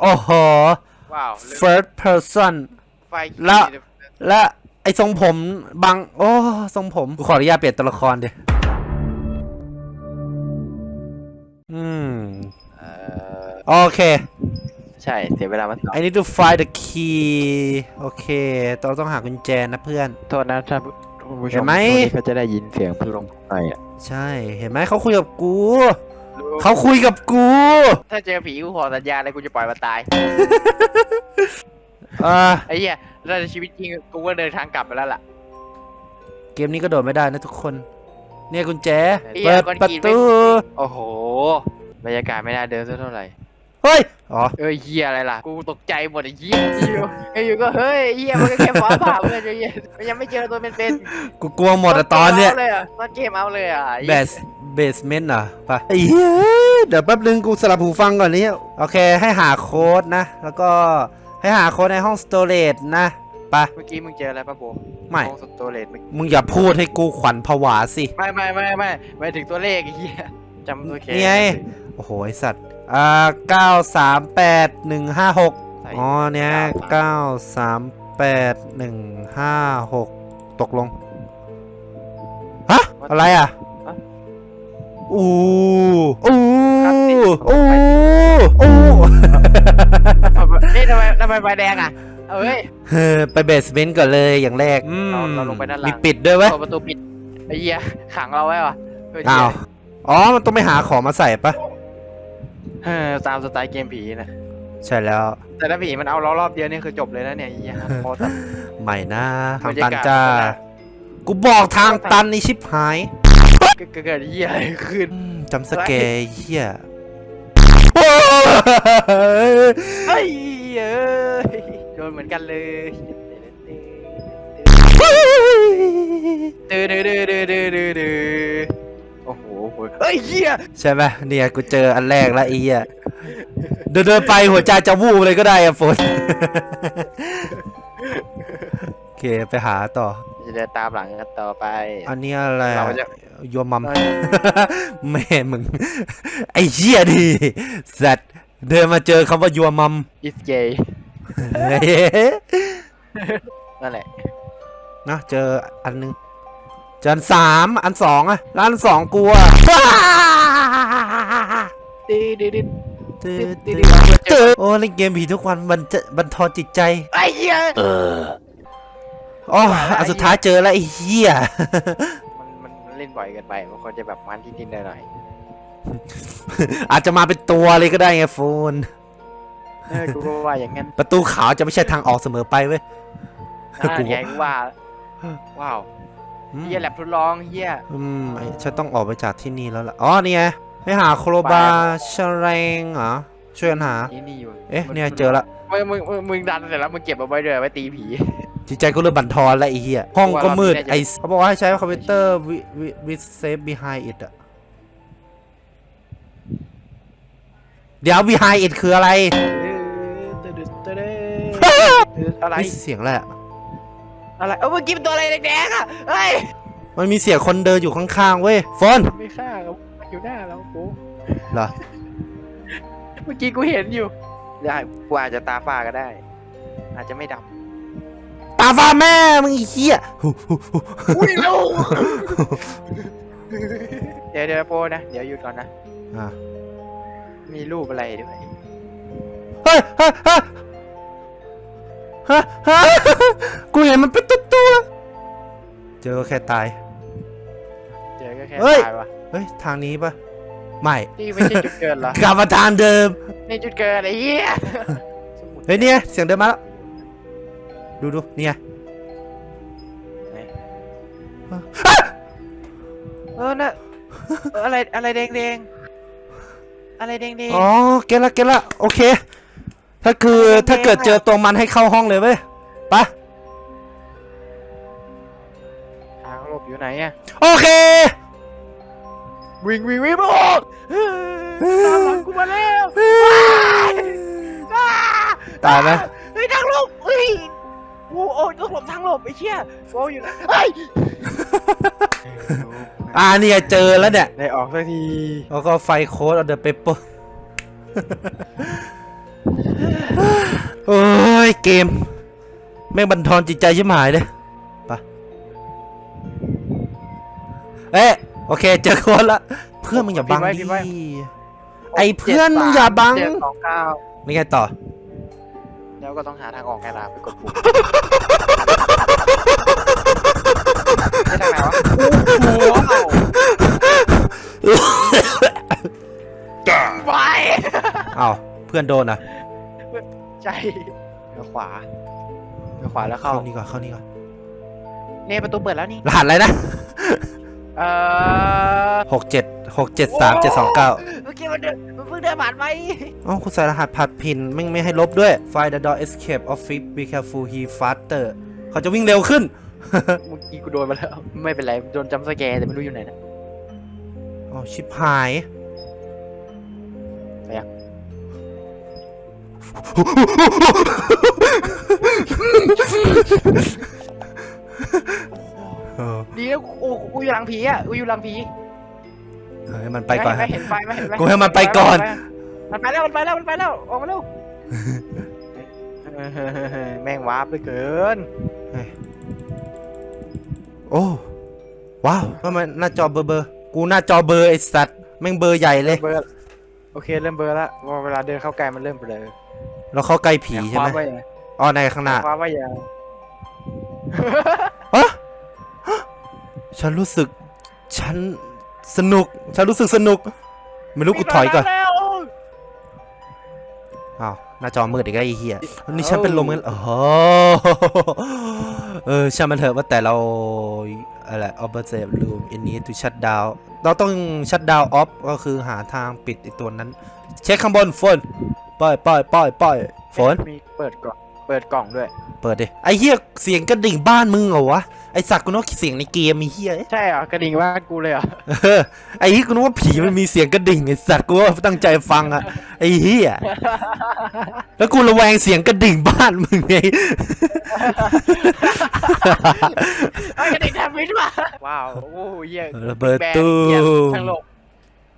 โอ้โห ว้าว first person ไฟแล้วและไอ้ทรงผมบาง โอ้ทรงผมกูขออนุญาตเปลี่ยนตัวละครดิอืมเอ่อโอเค ใช่ เสียเวลามา I need to find the key โอเคเราต้องหากุญแจนะเพื่อน โทษนะท่านผู้ชเห็นมไหม ช่วงนี้เขาจะได้ยินเสียงพัดลมหน่อยอะ ใช่ เห็นไหมเขาคุยกับกู เขาคุยกับกู ถ้าเจอผีกูขอสัญญาเลยกูจะปล่อยมันตาย อ่า ไอ้เหี้ยถ้าในชีวิตจริงกูก็เดินทางกลับไปแล้วล่ะ เกมนี้ก็โดดไม่ได้นะทุกคน เนี่ยกุญแจเหี้ยเปิดก้อนประหินตู โอ้โห บรรยากาศไม่น่าเดินสักเท่าไหร่ เฮ้ย อ๋อ เอ้ยเฮียอะไรล่ะ กูตกใจหมดไอ้เฮียอยู่ไอ้อยู่ก็เฮ้ยเฮียมันก็แค่ฟ้าผ่าเพื่อนไอ้เฮียมันยังไม่เจอตัวเป็นกูกลัวหๆมดอะตอนเนี้ยต้เลยอะตอนเกมเอาเลยอะไอ้เบเหี้ยส เบสเมนต์เหรอไปไอ้เหี้ยเดี๋ยวแป๊บนึงกูสลับหูฟังก่อนนี้โอเค ให้หาโค้ดนะ แล้วก็ให้หาโค้ดในห้องสโตรจนะไปเมื่อกี้มึงเจออะไรปะโบไม่ ห้องสโตเลตเมื่อกี้มึงอย่าพูดให้กูขวัญผวาสิ ไม่ไม่ไม่ไม่ไม่ถึงตัวเลขไอ้เฮียจำตัวแค่นี่ไง โอ้โหไอสัตว์ อ่าเก้าสามแปดหนึ่งห้าหกใส่อ๋อเนี่ยเก้าสามแปดหนึ่งห้าหกตกลง ฮะ อะไรอะ อู้อู้อู้อู้นี่ทำไมทำไมไฟแดงอะเอ้ยเฮ้อไปเบสเมนต์ก่อนเลยอย่างแรกอืมเราเราลงไปด้านล่างมีปิดด้วยเว้ยเปิดประตูปิดไอ้เหี้ยขังเราไว้วะเฮ้ยอ้าวอ๋อมันต้องไปหาของมาใส่ปะเออตามสไตล์เกมผีนะใช่แล้ว แต่ถ้าผีมันเอาเรารอบเดียวนี่คือจบเลยนะเนี่ยไอ้เหี้ยพอสัตว์ใหม่นะทางบรรยาตันกาศจ้ามันก็ได้กูบอกทางตันนี่ชิบหาย เกิดเกิดเหี้ยอะไรขึ้นอืมจำสเกยเฮียเฮ้ยเอ้ยโดนเหมือนกันเลยดื้อดื้อดื้อดื้อดื้อดื้อดื้อโอ้โหเฮ้ยเหี้ยใช่ไหมเนี่ยกูเจออันแรกแล้วไอ้เหี้ยเดินเดินๆไปหัวใจจะวูบเลยก็ได้อะฝนโอเคไปหาต่อ จะเดินตามหลังกันต่อไป อันนี้อะไรเราจะโยมมัม แม่มึง ไอ้เหี้ยดิสัตว์เดินมาเจอคำว่ายัวมัม is gay นั่นแหละ นะเจออันหนึงเจออันสามอันสองอะแล้วอันสองกลัวดื้อดื้อดื้อตื้อตื้ตื้ออตื้อตื้อโอ้เล่นเกมผีทุกวันมันจะบันทอนจิตใจ ไอ้เหี้ยอ๋อ อันสุดท้ายเจอแล้วไอ้เหี้ยมันมันมันเล่นบ่อยเกินไปมันควรจะแบบมันที่ดินหน่อยอาจจะมาเป็นตัวเลยก็ได้ไงโฟนๆเออกูก็ว่าอย่างงั้นประตูขาวจะไม่ใช่ทางออกเสมอไปเว้ยอ่ากู ไงกูว่า ว้าวอืมเฮียแลบทดลองเฮียอืมไอ้ฉันต้องออกไปจากที่นี่แล้วล่ะ อ๋อนี่ไงให้หาโครบาชแรงเหรอ ช่วยกันหา นี่นี่อยู่เอ๊ะ เนี่ยเจอละ มึงมึงมึงมึงดันเสร็จแล้วมึงเก็บเอาไว้ด้วยไว้ตีผี จิตใจก็เริ่มบั่นทอนแล้วไอ้เหี้ยห้องก็มืดว่าเราไม่ได้จะไอ้เขาบอกว่าให้ใช้คอมพิวเตอร์วิวิวิเซฟ behind it อะเดี๋ยว behind it คืออะไรอะไรมีเสียงอะไรอะอะไรเออเมื่อกี้เป็นตัวอะไรแดงๆอะเฮ้ยมันมีเสียงคนเดินอยู่ข้างๆเว้ยโฟนไม่ฆ่าเราอยู่หน้าเรากูเหรอเมื่อกี้กูเห็นอยู่ได้กูอาจจะตาฝ้าก็ได้ อาจจะไม่ด ตาฟ้าแม่มึงไอ้เหี้ยหูหูหูำอุ้ยลูกเดี๋ยวเดี๋ยวโปนะ เดี๋ยวหยุดก่อนนะ อะมีรูปอะไรด้วยเฮ้ยเฮ้ยเฮ้ยฮะฮะกูเห็นมันเป็นตุ๊ตัวเจอแค่ตาย เจอก็แค่เฮ้ย ตายวะเฮ้ยทางนี้ปะไม่นี่ไม่ใช่จุดเกิดเหรอ กลับมาทางเดิม นี่จุดเกิดไอ้เหี้ยเฮ้ยเนี่ยเสียงเดินมาแล้ว ดูดูเนี่ยเออน่ะเอออะไรอะไรแดงแดงๆอะไรแดงแดงอ๋อเก็ตละเก็ตละโอเค ถ้าคือถ้าเกิดเจอตัวมันให้เข้าห้องเลยเว้ยไปะทางหลบอยู่ไหนอะโอเค วิ่งวิ่งวิ่งไม่ออกตามหลังกูมาแล้วอ้าตายไหม โอ้โอ้ต้องหลบทางหลบไอ้เชี่ยโอ้อยู่นะเฮ้ยอ่าเนี่ยเจอแล้วเนี่ยได้ออกสักทีแล้วก็ไฟโค้ดเอาเดอะเปเปอร์โอ้ยเกม แม่งบันทอนจิตใจชิบหายเลยไปะเอ๊ะโอเคเจอคนละเพื่อนมึงอย่าบังดิไอเพื่อนมึงอย่าบังเจ็ดสองเก้านี่ไงต่อ แล้วก็ต้องหาทางออกไงล่ะไปกดปุ่มไม่ทางไหนวะโอ้โหไปอ้าวเพื่อนโดนอะใช่เดี๋ยวขวาเดี๋ยวขวาแล้วเข้าเข้านี่ก่อนเข้านี่ก่อนเนี่ยประตูเปิดแล้วนี่รหัสอะไรนะ เอ่อหกเจ็ดหกเจ็ดสามเจ็ดสองเก้าเมื่อกี้มันเดินมันเพิ่งเดินผ่านไปอ๋อคุณใส่รหัสผัดพินไม่งไม่ให้ลบด้วย Find the door escape office be careful he faster เขาจะวิ่งเร็วขึ้น เมื่อกี้กูโดนมาแล้ว ไม่เป็นไรโดนจำสแกร์แต่ไม่รู้อยู่ไหนนะ อ๋อชิบหายไปยังเออดีแล้ วกูกูอยู่หลังผีอะกูอยู่หลังผีเฮ้ยมันไปก่อนเห็นไหมเห็นไฟไหมเห็นไหมกูให้มันไปก่อน มันไปแล้วมันไปแล้วมันไปแล้วออกมาเร็วแม่งวาร์ปไปเกิน โอ้ว้าวทำไมหน้าจอเบอร์เบอร์กูหน้าจอเบอร์ไอสัตว์แม่งเบอร์ใหญ่เลยเบอร์โอเคเริ่มเบอร์ละพอเวลาเดินเข้าใกล้มันเริ่มเบลอเราเข้าใกล้ผีใช่ไหมคว้าว้ยังอ๋อในข้างหน้าคว้าไว้ยังฮะ ฉันรู้สึก ฉันสนุก ฉันรู้สึกสนุก ไม่รู้กูถอยก่อนแล้วอ้าวหน้าจอมืดอีกแล้วไอ้เหี้ยนี่ฉันเป็นลมกันโอ้โหเออช่างมันเถอะว่าแต่เราอะไร observe room in need to shut down เราต้อง shut down off ก็คือหาทางปิดไอตัวนั้น เช็คข้างบนฝนป้อยป้อยป้อยป้อยฝนมีเปิดกล่อง เปิดกล่องด้วย เปิดดิ ไอ้เหี้ยเสียงกระดิ่งบ้านมึงเหรอวะ ไอสัตว์กูนึกว่าเสียงในเกมมีเหี้ยใช่เหรอกระดิ่งว่ากูเลยเหรอเออไอ้เหี้ยกูนึกว่าผีมันมีเสียงกระดิ่งไอสัตว์กูว่าตั้งใจฟังอะไอ้เหี้ยแล้วกูระแวงเสียงกระดิ่งบ้านมึงไงไอ้ยกระดิ่งแทบมิดว่ะว้าวโอ้ยเหี้ยระเบิด Big Bang ตู้ เหี้ยทั้งโลก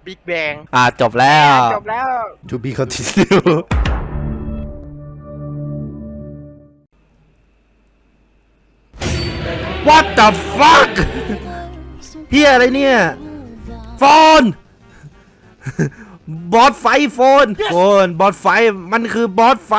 บิ๊กแบงอ่าจบแล้ว จบแล้ว to be continue What the fuck เฮียอะไรเนี่ยโฟนบอสไฟโฟนโฟนบอสไฟ มันคือบอสไฟ